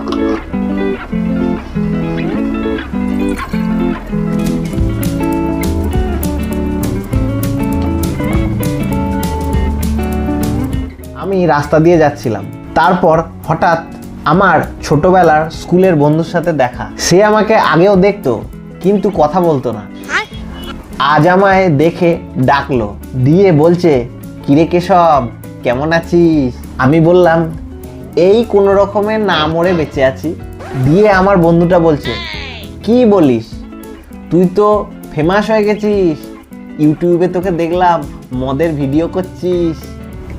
আমি রাস্তা দিয়ে যাচ্ছিলাম। তারপর হঠাৎ আমার ছোটবেলার স্কুলের বন্ধুর সাথে দেখা। সে আমাকে আগেও দেখতো কিন্তু কথা বলতো না। আজ আমায় দেখে ডাকলো দিয়ে বলছে কিরে কেশব কেমন আছিস? আমি বললাম এই কোনো রকমের না মরে বেঁচে আছি। দিয়ে আমার বন্ধুটা বলছে কি বলিস? তুই তো ফেমাস হয়ে গেছিস। ইউটিউবে তোকে দেখলাম মদের ভিডিও করছিস।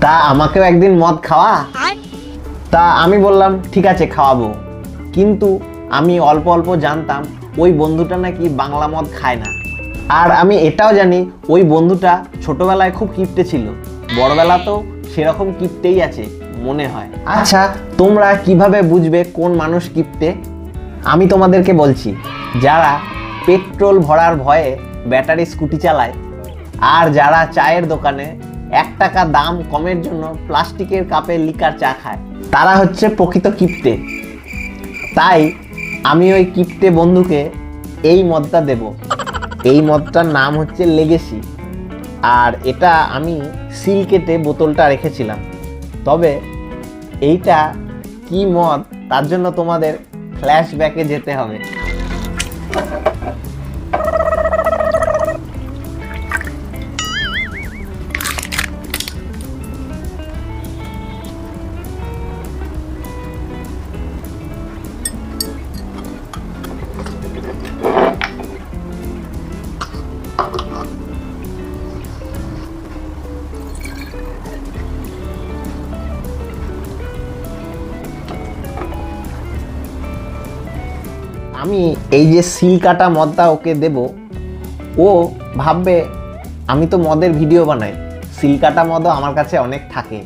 তা আমাকেও একদিন মদ খাওয়া? তা আমি বললাম ঠিক আছে খাওয়াবো। কিন্তু আমি অল্প অল্প জানতাম ওই বন্ধুটা নাকি বাংলা মদ খায় না। আর আমি এটাও জানি ওই বন্ধুটা ছোটবেলায় খুব কিপটে ছিল। বড়বেলা তো সেরকম কিপটেই আছে। মনে হয়। আচ্ছা তোমরা কীভাবে বুঝবে কোন মানুষ কিপটে? আমি তোমাদেরকে বলছি, যারা পেট্রোল ভরার ভয়ে ব্যাটারি স্কুটি চালায় আর যারা চায়ের দোকানে এক টাকা দাম কমের জন্য প্লাস্টিকের কাপে লিকার চা খায়, তারা হচ্ছে প্রকৃত কিপ্টে। তাই আমি ওই কিপ্টে বন্ধুকে এই মদটা দেব। এই মদটার নাম হচ্ছে লেগেসি আর এটা আমি সিল কেটে বোতলটা রেখেছিলাম। তবে এইটা কি মত? তার জন্য তোমাদের ফ্ল্যাশব্যাকে যেতে হবে। আমি এই যে সিল কাটা মদটা ওকে দেব, ও ভাববে, আমি তো মদের ভিডিও বানাই। সিল কাটা মদও আমার কাছে অনেক থাকে।